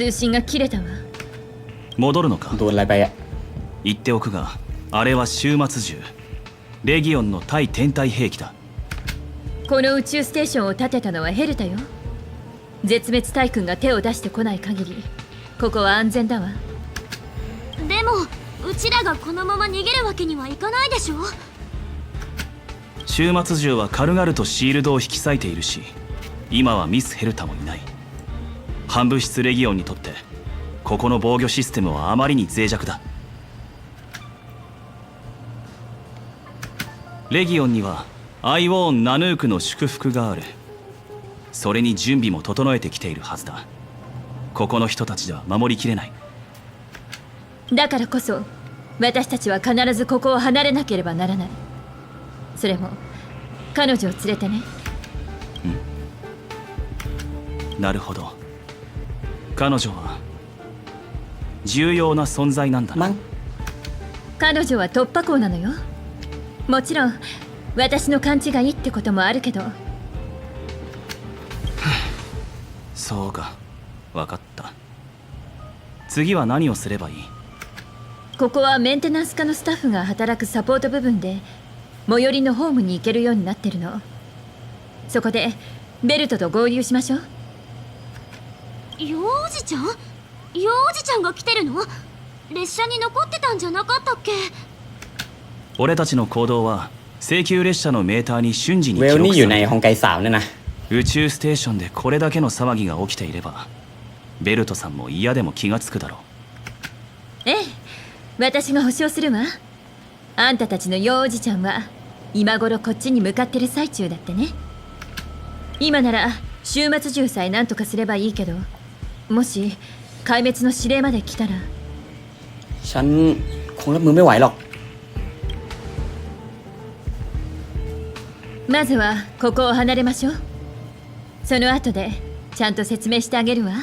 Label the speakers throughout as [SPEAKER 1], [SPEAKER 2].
[SPEAKER 1] 通信が切れたわ。
[SPEAKER 2] 戻るのか？言っておくがあれは終末銃。レギオンの対天体兵器だ。
[SPEAKER 1] この宇宙ステーションを建てたのはヘルタよ。絶滅大君が手を出してこない限りここは安全だわ。
[SPEAKER 3] でもうちらがこのまま逃げるわけにはいかないでしょ？
[SPEAKER 2] 終末銃は軽々とシールドを引き裂いているし今はミス・ヘルタもいない。反物質レギオンにとってここの防御システムはあまりに脆弱だ。レギオンにはアイウォーン・ナヌークの祝福がある。それに準備も整えてきているはずだ。ここの人たちでは守りきれない。
[SPEAKER 1] だからこそ私たちは必ずここを離れなければならない。それも彼女を連れてね。
[SPEAKER 2] なるほど彼女は重要な存在なんだな。
[SPEAKER 1] 彼女は突破口なのよ。もちろん私の勘違いってこともあるけど。
[SPEAKER 2] そうか分かった。次は何をすればいい？
[SPEAKER 1] ここはメンテナンス課のスタッフが働くサポート部分で最寄りのホームに行けるようになってるの。そこでベルトと合流しましょう
[SPEAKER 3] 幼児ちゃん？幼児ちゃんが来てるの？列車に残ってたんじゃなかったっけ？
[SPEAKER 2] 俺たちの行動は請求列車のメーターに瞬時に記録され
[SPEAKER 4] る
[SPEAKER 2] 宇宙ステーションでこれだけの騒ぎが起きていればベルトさんも嫌でも気がつくだろう。
[SPEAKER 1] ええ私が保証するわ。あんたたちの幼児ちゃんは今頃こっちに向かってる最中だってね。今なら週末中さえ何とかすればいいけど。もし壊滅の指令まで来たら
[SPEAKER 4] ฉันคงรับมือไม่ไหวหรอก
[SPEAKER 1] まずはここを離れましょうその後でちゃんと説明してあげるわ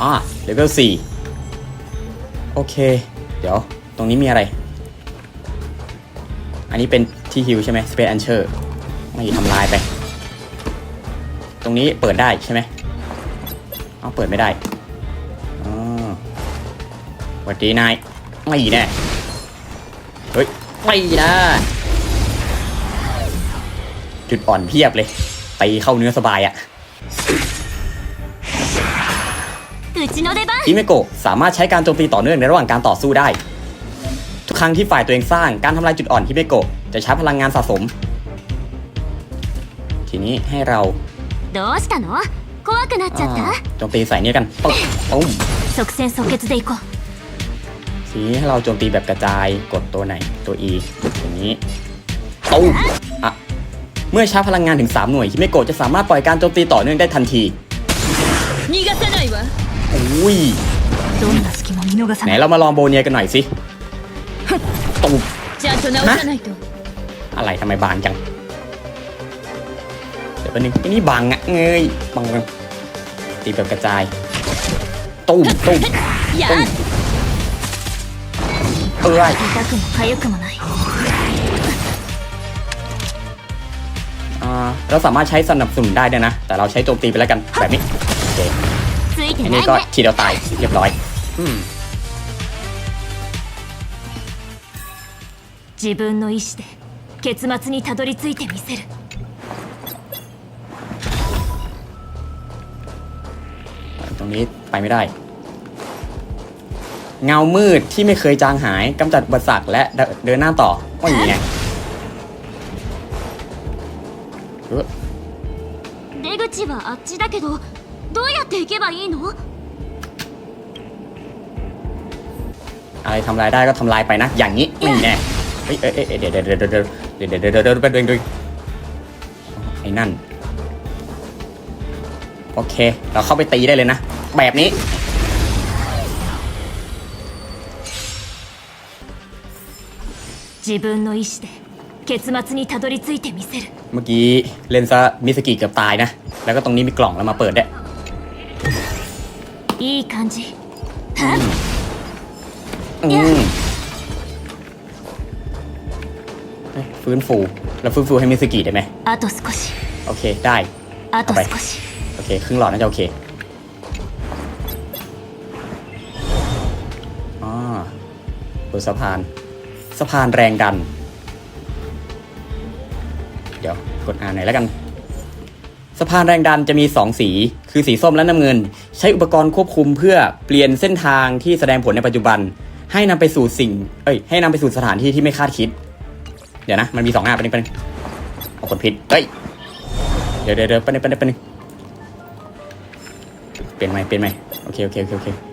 [SPEAKER 4] อ่าเลเวลสี่โอเค เดี๋ยว ตรงนี้มีอะไร อันนี้เป็นที่ฮิวใช่ไหมสเปซอันเชอร์ไม่ทำลายไป ต รงนี้เปิดได้ใช่ไหมเอาเปิดไม่ได้สวัสดีนาย ไม่แน่ เฮ้ย ไม่นะ จุดอ่อนเพียบเลย ไปเข้าเนื้อสบายอะอิเมโกะสามารถใช้การโจมตีต่อเนื่องในระหว่างการต่อสู้ได้ ทุกครั้งที่ฝ่ายตัวเองสร้างการทำลายจุดอ่อนฮิเมโกะจะใช้พลังงานสะสม ทีนี้ให้เรา
[SPEAKER 3] どうしたの怖くなっちゃっ
[SPEAKER 4] อ่า
[SPEAKER 3] た
[SPEAKER 4] โจมตีใส่เนี่ยกันปุ๊บปุ้ม
[SPEAKER 3] 即戦即決でいこう
[SPEAKER 4] ทีนี้ให้เราโจมตีแบบกระจายกดตัวไหนตัว E อย่างนี้ตุ้มอ่ะเมื่อใช้พลังงานถึง 3 หน่วยฮิเมโกะจะสามารถปล่อยการโจมตีต่อเนื่องได้ทันที
[SPEAKER 1] 逃がさないわ
[SPEAKER 4] อุ้ย
[SPEAKER 3] どんな隙も見逃さ
[SPEAKER 4] ไหน
[SPEAKER 3] ない
[SPEAKER 4] เรามาลองโบเนียกันหน่อยสิตุ้ม
[SPEAKER 1] ちゃんと直さないと
[SPEAKER 4] อะไรทำไมบางจัง เดี๋ยวแป๊บนึงไอ้นี่บางอะเงยบางตีแบบกระจาย ตุ้มตุ้ม
[SPEAKER 1] や
[SPEAKER 4] ตุ้มเอ้ย
[SPEAKER 3] 痛くも痒くもない
[SPEAKER 4] อ่าเราสามารถใช้สนับสนุนได้ด้วยนะ แต่เราใช้โจมตีไปแล้วกัน แบบนี้ โอเค
[SPEAKER 3] ついて
[SPEAKER 4] อัน
[SPEAKER 3] な
[SPEAKER 4] นี้
[SPEAKER 3] い
[SPEAKER 4] ก็
[SPEAKER 3] ね
[SPEAKER 4] ทีเดียวตาย เรียบร้อย อืม
[SPEAKER 3] 自分の意志で結末にたどり着いてみせる
[SPEAKER 4] นี้ไปไม่ได้ เงามืดที่ไม่เคยจางหายกำจัดอุปสรรคและเดิเดินหน้าต่อว่าอย่างไงเออ
[SPEAKER 3] 出口はあっちだけどどうやって行けばいいの
[SPEAKER 4] อะไรทำลายได้ก็ทำลายไปนะ อย่างนี้ไม่แน่เฮ้ยเอ้ยเอ้ยเดี๋ยวเดี๋ยวเดี๋ยวเดี๋ยวเดี๋ยวเดี๋ยวเดี๋ยวเดี๋ยวเดี๋ยวเดี๋ยวเดี๋ยวไอ้นั่น โอเค เราเข้าไปตีได้เลยนะ แบบนี้
[SPEAKER 3] 自分の意志で結末にたどり着いてみせる
[SPEAKER 4] เมื่อกี้เล่นซะมิสกิเกือบตายนะ แล้วก็ตรงนี้มีกล่องแล้วมาเปิดได้วย
[SPEAKER 3] いい感じはっ
[SPEAKER 4] อืมเอ้ยฟื้นฟู แล้วฟื้นฟูให้มิสกิได้ไหม
[SPEAKER 3] あと少し
[SPEAKER 4] โอเค ได้
[SPEAKER 3] あと
[SPEAKER 4] เอาไป
[SPEAKER 3] 少し
[SPEAKER 4] โอเค ครึ่งหลอดน่าจะโอเค บนสะพาน สะพานแรงดัน เดี๋ยวกดอ่านหน่อยแล้วกัน สะพานแรงดันจะมี 2 สี คือสีส้มและน้ำเงิน ใช้อุปกรณ์ควบคุมเพื่อเปลี่ยนเส้นทางที่แสดงผลในปัจจุบัน ให้นำไปสู่สิ่ง เอ้ย ให้นำไปสู่สถานที่ที่ไม่คาดคิด เดี๋ยวนะ มันมีสองหน้าปบนึงไปบนึงเอาคนผิด เฮ้ย เดี๋ยวเดี๋ยวเดี๋ยวไปบนึงปบนึงปบนึงเปลี่ยนไหมเปลี่ยนไหมโอเคโอเคโอเคโอเค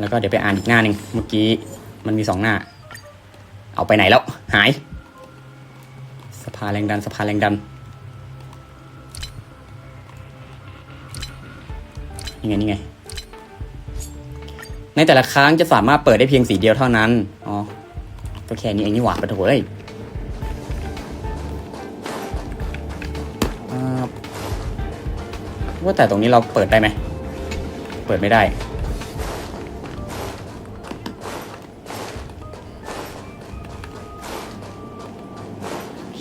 [SPEAKER 4] แล้วก็เดี๋ยวไปอ่านอีกหน้าหนึ่งเมื่อกี้มันมีสองหน้า เอาไปไหนแล้ว หาย สภาแรงดัน สภาแรงดันนี่ไงนี่ไง ในแต่ละครั้งจะสามารถเปิดได้เพียงสีเดียวเท่านั้น อ๋อ ก็แค่นี้เองนี่หว่าปะโถเอ้ยว่าแต่ตรงนี้เราเปิดได้ไหม เปิดไม่ได้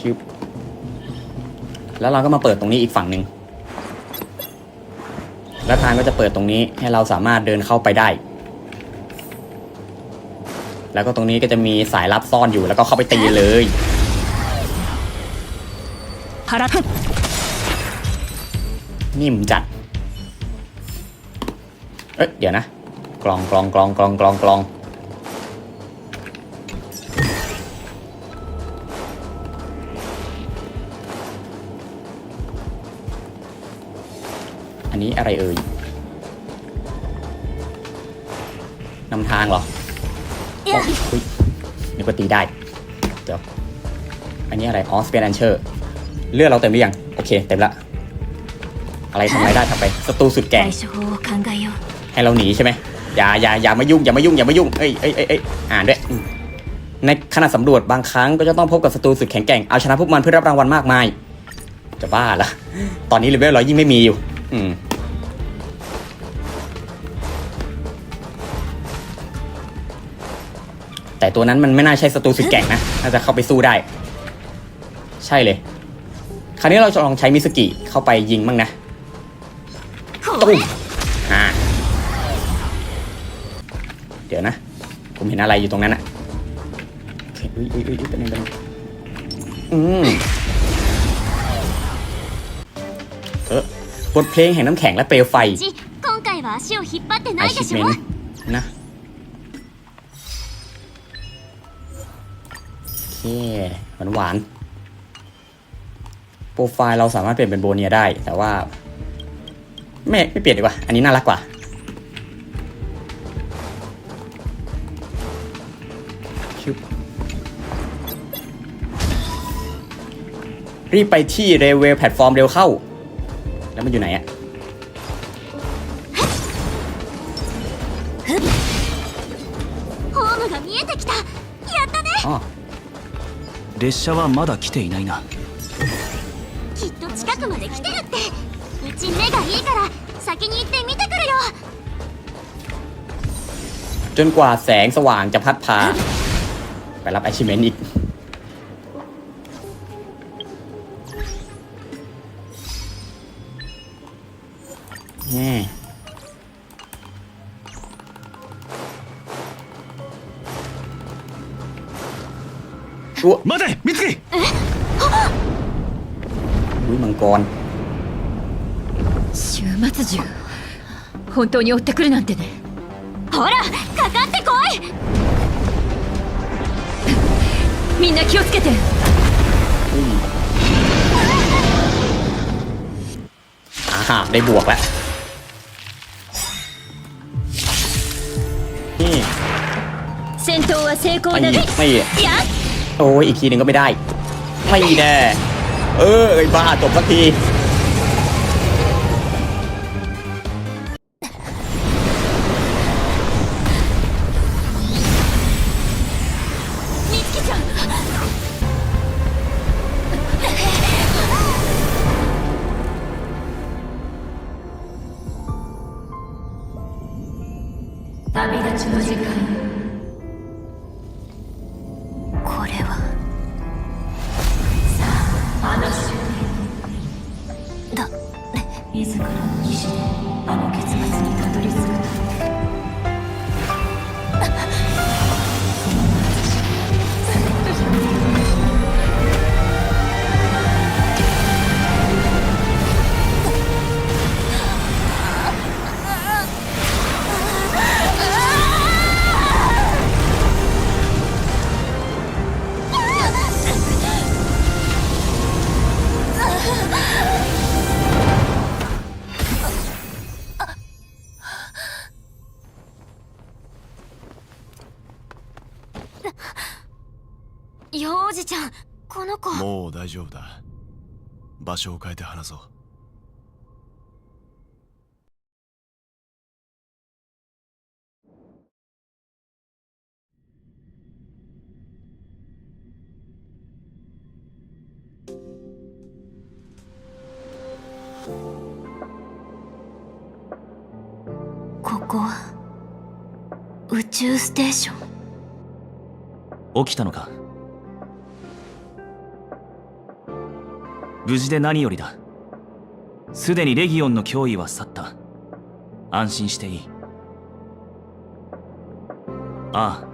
[SPEAKER 4] ชิบแล้วเราก็มาเปิดตรงนี้อีกฝั่งหนึ่งแล้วทางก็จะเปิดตรงนี้ให้เราสามารถเดินเข้าไปได้ แล้วก็ตรงนี้ก็จะมีสายลับซ่อนอยู่แล้วก็เข้าไปตีเลย
[SPEAKER 1] 払っ
[SPEAKER 4] นิ่มจัด เอ้ยเดี๋ยวนะ กลองกลองกลองกลองกลองกลอง นนี้อะไรเอ่ยนำทางเหรออุ้ยนึกว่าตีได้ เดี๋ยว อันนี้อะไรออสเปนแอนเชอร์เลือดเราเต็มหรือยัง โอเค เต็มละ อะไรทำอะไรได้ทำไปศัตรูสุดแก่ให้เราหนีใช่ไหมอย่าอย่าอย่ามายุ่งอย่ามายุ่งอย่ามายุ่งเอ้ยเอ้ยเอ้ยอ่านด้วยในขณะสำรวจบางครั้งก็จะต้องพบกับศัตรูสุดแข็งแกร่งเอาชนะพวกมันเพื่อรับรางวัลมากมาย จะบ้าละตอนนี้เลเวลร้อยยิ่งไม่มีอยู่ อืม แต่ตัวนั้นมันไม่น่าใช่ศัตรูสุดแก่งนะ น่าจะเข้าไปสู้ได้ ใช่เลย คราวนี้เราจะลองใช้มิสกิเข้าไปยิงบ้างนะตุ้มอ่าเดี๋ยวนะ ผมเห็นอะไรอยู่ตรงนั้นอะอุ้ยอุ้ยอุ้ยเป็นยังไงอืมเออบทเพลงแห่งน้ำแข็งและเปลวไฟไอาชิเมนนะ เคหวานหวานโปรไฟล์เราสามารถเปลี่ยนเป็นโบเนียได้ แต่ว่า ไม่ไม่เปลี่ยนดีกว่า อันนี้น่ารักกว่าชึบรีบไปที่เรเวลแพลตฟอร์มเร็วเข้า แล้วมันอยู่ไหนอะ
[SPEAKER 2] 列車はまだ来ていないな
[SPEAKER 3] きっと近くまで来てるってうち目がいいから先に行って見てくるよ
[SPEAKER 4] จนกว่าแสงสว่างจะพัดพา ไปรับไอชิเมนอีก แน่อุ๊ ย
[SPEAKER 2] 待て美月
[SPEAKER 4] อุ้ยมังกร
[SPEAKER 1] 終末獣本当に追ってくるなんてね
[SPEAKER 3] ほらかかってこい
[SPEAKER 1] みんな気をつけて
[SPEAKER 4] อุ้ยอ่าได้บวกแล้ว นี่
[SPEAKER 1] 戦闘は成功
[SPEAKER 4] ไม่
[SPEAKER 1] だね
[SPEAKER 4] ไม่
[SPEAKER 3] やっ
[SPEAKER 4] โอ้ยอีกทีหนึ่งก็ไม่ได้ ไม่แน่ เออไอ้บ้าจบสักที
[SPEAKER 1] あの
[SPEAKER 3] ゃんこの子。
[SPEAKER 5] もう大丈夫だ。場所を変えて話そう。
[SPEAKER 3] ここ宇宙ステーション。
[SPEAKER 2] 起きたのか？無事で何よりだ。すでにレギオンの脅威は去った。安心していい。ああ。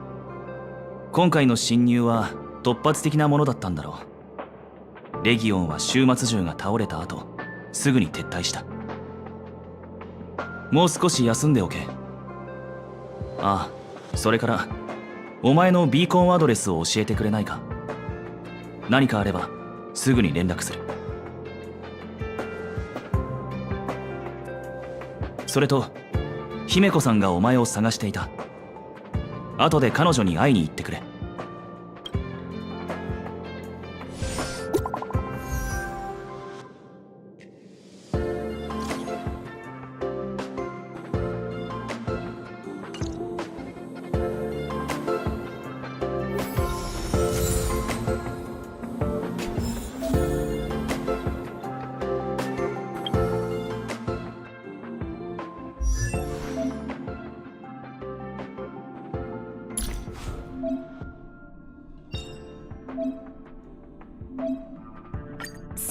[SPEAKER 2] 今回の侵入は突発的なものだったんだろう。レギオンは終末獣が倒れた後すぐに撤退した。もう少し休んでおけ。ああ。それからお前のビーコンアドレスを教えてくれないか。何かあればすぐに連絡する。それと姫子さんがお前を探していた。後で彼女に会いに行ってくれ。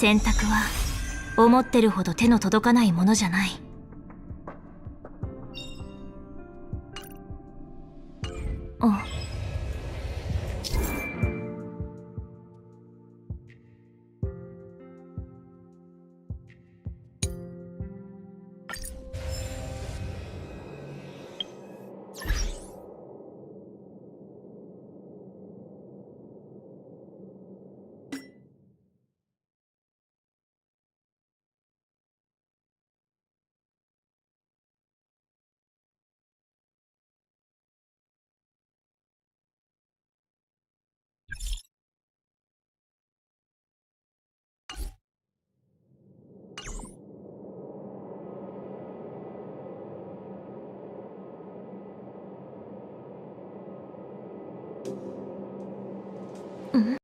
[SPEAKER 3] 選択は思ってるほど手の届かないものじゃない。あうん